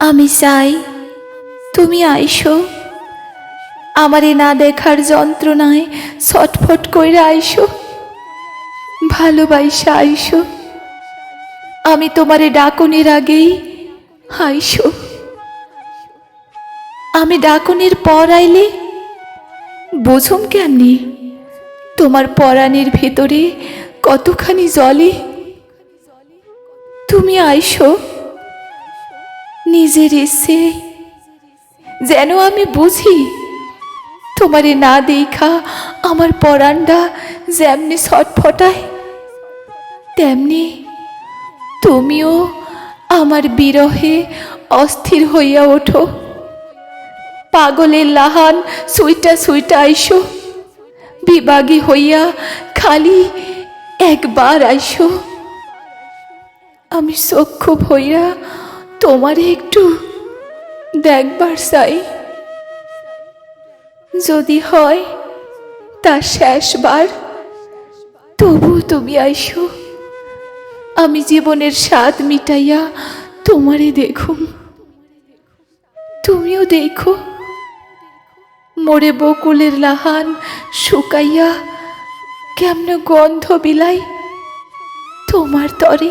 আমি চাই তুমি আইসো। আমারে না দেখার যন্ত্রণায় ছটফট কইরা আইসো। ভালোবাসা আইসো। আমি তোমারে ডাকনের আগেই আইসো। আমি ডাকনের পর আইলে বুঝুম কেমনি? তোমার পরাণের ভেতরে কতখানি জলে তুমি আইসো। নিজের এসে যেন আমি বুঝি তোমারে না দেখা আমার পরাণটা যেমনি ছটফটায়, তেমনি তুমিও আমার বিরহে অস্থির হইয়া ওঠো। পাগলের লাহান সুইটা সুইটা আইসো বিবাগী হইয়া খালি একবার আইসো। আমি চক্ষু হইয়া তোমারে একটু দেখবার চাই। যদি হয় তা শেষবার তবু তুমি আইসো। আমি জীবনের স্বাদ মিটাইয়া তোমারে দেখুম। তুমিও দেখো। মোরে বকুলের লাহান শুকাইয়া কেমন গন্ধ বিলাই তোমার তরে।